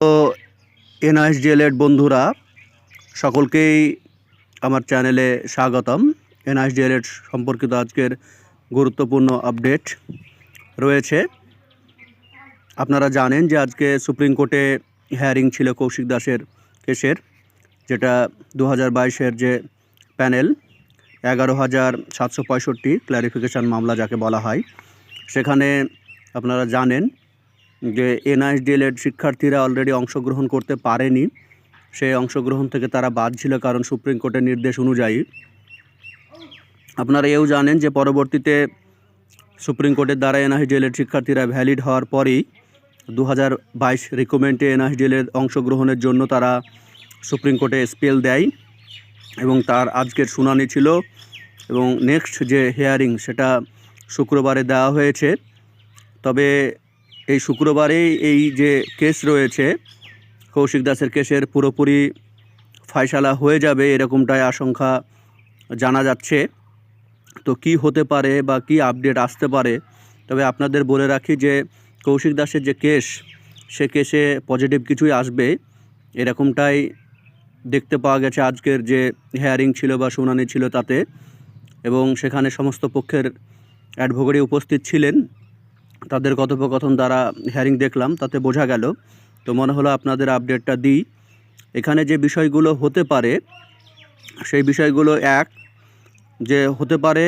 তো এনআইএসডিএলের বন্ধুরা, সকলকেই আমার চ্যানেলে স্বাগতম। এনআইএসডিএলের সম্পর্কিত আজকের গুরুত্বপূর্ণ আপডেট রয়েছে। আপনারা জানেন যে আজকে সুপ্রিম কোর্টে হেয়ারিং ছিল কৌশিক দাসের কেসের, যেটা দু হাজার যে প্যানেল এগারো হাজার সাতশো পঁয়ষট্টি ক্ল্যারিফিকেশান মামলা যাকে বলা হয়। সেখানে আপনারা জানেন যে এনআইএসডিএলের শিক্ষার্থীরা অলরেডি অংশগ্রহণ করতে পারেনি। সেই অংশগ্রহণ থেকে তারা বাদ ছিল কারণ সুপ্রিম কোর্টের নির্দেশ অনুযায়ী। আপনারা এও জানেন যে পরবর্তীতে সুপ্রিম কোর্টের দ্বারা এনআইএসডিএলের শিক্ষার্থীরা ভ্যালিড হওয়ার পরেই দু হাজার বাইশ রিকমেন্ডে এনআইএসডিএলের অংশগ্রহণের জন্য তারা সুপ্রিম কোর্টে স্পেল দেয় এবং তার আজকের শুনানি ছিল এবং নেক্সট যে হিয়ারিং সেটা শুক্রবারে দেওয়া হয়েছে। তবে এই শুক্রবারেই এই যে কেস রয়েছে, কৌশিক দাসের কেসের পুরোপুরি ফয়সালা হয়ে যাবে এরকমটাই আশঙ্কা জানা যাচ্ছে। তো কি হতে পারে বা কি আপডেট আসতে পারে? তবে আপনাদের বলে রাখি যে কৌশিক দাসের যে কেস, সে কেসে পজিটিভ কিছুই আসবে। এরকমটাই দেখতে পাওয়া গেছে আজকের যে হেয়ারিং ছিল বা শুনানি ছিল তাতে। এবং সেখানে সমস্ত পক্ষের অ্যাডভোকেটই উপস্থিত ছিলেন। তাদের কথোপকথন দ্বারা হেয়ারিং দেখলাম, তাতে বোঝা গেল। তো মনে হলো আপনাদের আপডেটটা দিই। এখানে যে বিষয়গুলো হতে পারে, সেই বিষয়গুলো এক, যে হতে পারে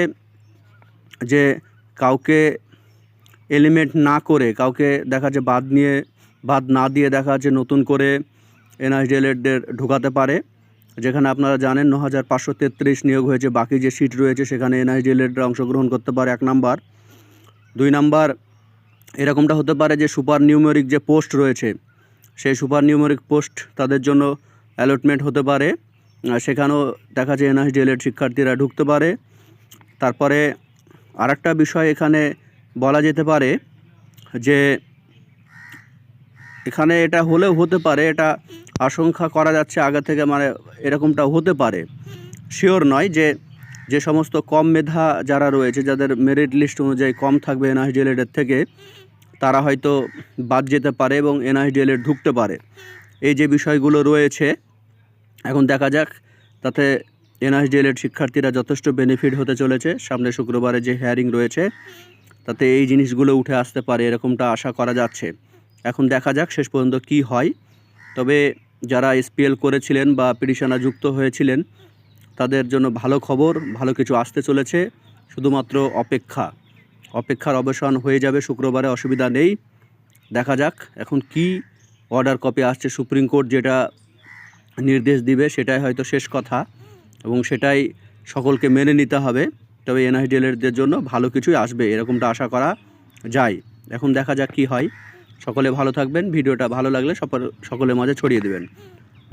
যে কাউকে এলিমেন্ট না করে, কাউকে দেখা যে বাদ নিয়ে, বাদ না দিয়ে দেখা যে নতুন করে এনআইডিএলএডদের ঢোকাতে পারে। যেখানে আপনারা জানেন ন হাজার পাঁচশো তেত্রিশ নিয়োগ হয়েছে, বাকি যে সিট রয়েছে, সেখানে এনআইডিএলএডরা অংশগ্রহণ করতে পারে এক নাম্বার। দুই নাম্বার এরকমটা হতে পারে যে সুপার নিউমেরিক যে পোস্ট রয়েছে, সেই সুপার নিউমেরিক পোস্ট তাদের জন্য অ্যালটমেন্ট হতে পারে। সেখানেও দেখা যায় এনআইডিএলের শিক্ষার্থীরা ঢুকতে পারে। তারপরে আরেকটা বিষয় এখানে বলা যেতে পারে যে এখানে এটা হলেও হতে পারে, এটা আশঙ্কা করা যাচ্ছে আগে থেকে মানে এরকমটা হতে পারে। শিওর নয় যে যে সমস্ত কম মেধা যারা রয়েছে, যাদের মেরিট লিস্ট অনুযায়ী কম থাকবে এনআইডিএলের থেকে তারা হয়তো বাদ যেতে পারে এবং এনআইডিএলের ঢুকতে পারে। এই যে বিষয়গুলো রয়েছে, এখন দেখা যাক, তাতে এনআইডিএলের শিক্ষার্থীরা যথেষ্ট বেনিফিট হতে চলেছে। সামনে শুক্রবারে যে হেয়ারিং রয়েছে, তাতে এই জিনিসগুলো উঠে আসতে পারে এরকমটা আশা করা যাচ্ছে। এখন দেখা যাক শেষ পর্যন্ত কি হয়। তবে যারা এসপিএল করেছিলেন বা পিটিশনা যুক্ত হয়েছিলেন, তাদের জন্য ভালো খবর, ভালো কিছু আসতে চলেছে, শুধুমাত্র অপেক্ষা। অপেক্ষার অবসান হয়ে যাবে শুক্রবারে, অসুবিধা নেই। দেখা যাক এখন কি অর্ডার কপি আসছে সুপ্রিম কোর্ট যেটা নির্দেশ দিবে, সেটাই হয়তো শেষ কথা এবং সেটাই সকলকে মেনে নিতে হবে। তবে এনআইডিএলের জন্য ভালো কিছুই আসবে, এরকমটা আশা করা যায়। এখন দেখা যাক কি হয়। সকলে ভালো থাকবেন, ভিডিওটা ভালো লাগলে সকল সকলের মাঝে ছড়িয়ে দেবেন।